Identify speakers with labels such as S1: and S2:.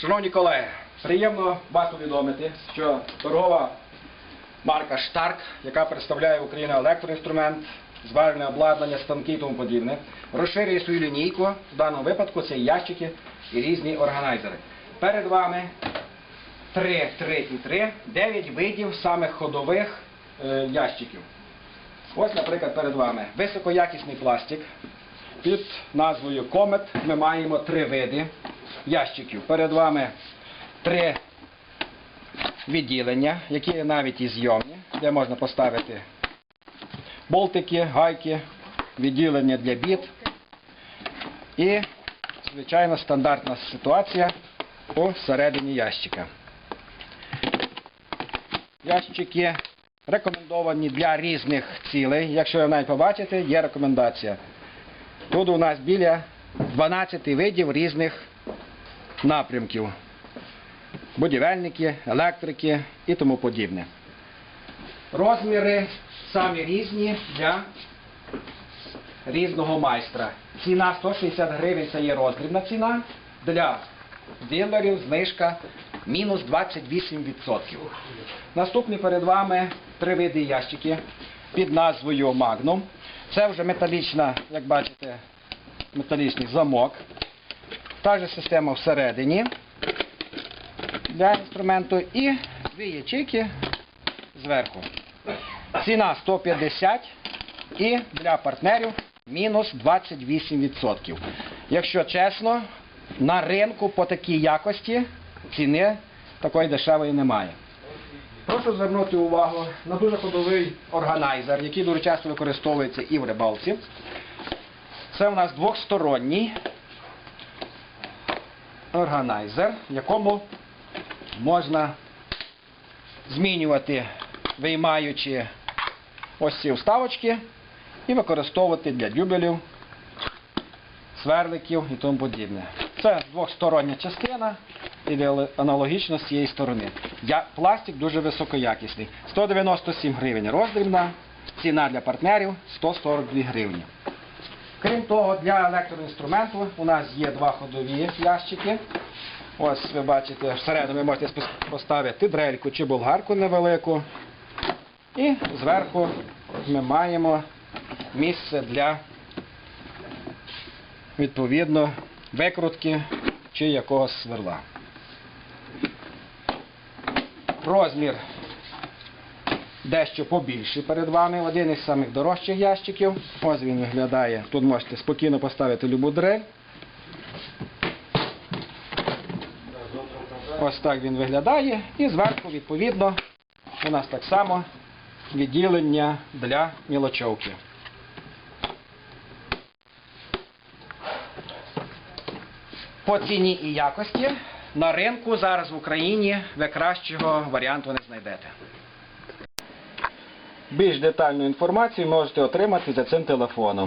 S1: Шановні колеги, приємно вас повідомити, що торгова марка Штарк, яка представляє Україну електроінструмент, зварювальне обладнання, станки і тому подібне, розширює свою лінійку. В даному випадку це ящики і різні органайзери. Перед вами 3, 3 і 3, 9 видів самих ходових е, ящиків. Ось, наприклад, перед вами високоякісний пластик. Під назвою Comet ми маємо три види ящиків. Перед вами три відділення, які навіть і зйомні, де можна поставити болтики, гайки, відділення для біт. І, звичайно, стандартна ситуація посередині ящика. Ящики рекомендовані для різних цілей. Якщо ви навіть побачите, є рекомендація. Тут у нас біля 12 видів різних напрямків. Будівельники, електрики і тому подібне. Розміри самі різні для різного майстра. Ціна 160 гривень це є роздрібна ціна. Для дилерів знижка мінус 28%. Наступні перед вами три види ящики під назвою Magnum. Це вже металічна, як бачите, металічний замок. Та же система всередині для інструменту і дві ячейки зверху. Ціна 150 і для партнерів мінус 28%. Якщо чесно, на ринку по такій якості ціни такої дешевої немає. Прошу звернути увагу на дуже ходовий органайзер, який дуже часто використовується і в рибалці. Це у нас двохсторонній органайзер, в якому можна змінювати, виймаючи ось ці вставочки і використовувати для дюбелів, сверликів і тому подібне. Це двохстороння частина і аналогічно з цієї сторони. Я, пластик дуже високоякісний. 197 гривень роздрібна, ціна для партнерів 142 гривні. Крім того, для електроінструменту у нас є два ходові ящики. Ось ви бачите, всередину ви можете поставити дрельку чи болгарку невелику. І зверху ми маємо місце для відповідно викрутки чи якогось сверла. Розмір дещо побільший перед вами. Один із самих дорожчих ящиків. Ось він виглядає. Тут можете спокійно поставити любу дрель. Ось так він виглядає. І зверху, відповідно, у нас так само відділення для мілочовки. По ціні і якості на ринку зараз в Україні ви кращого варіанту не знайдете. Більш детальну інформацію можете отримати за цим телефоном.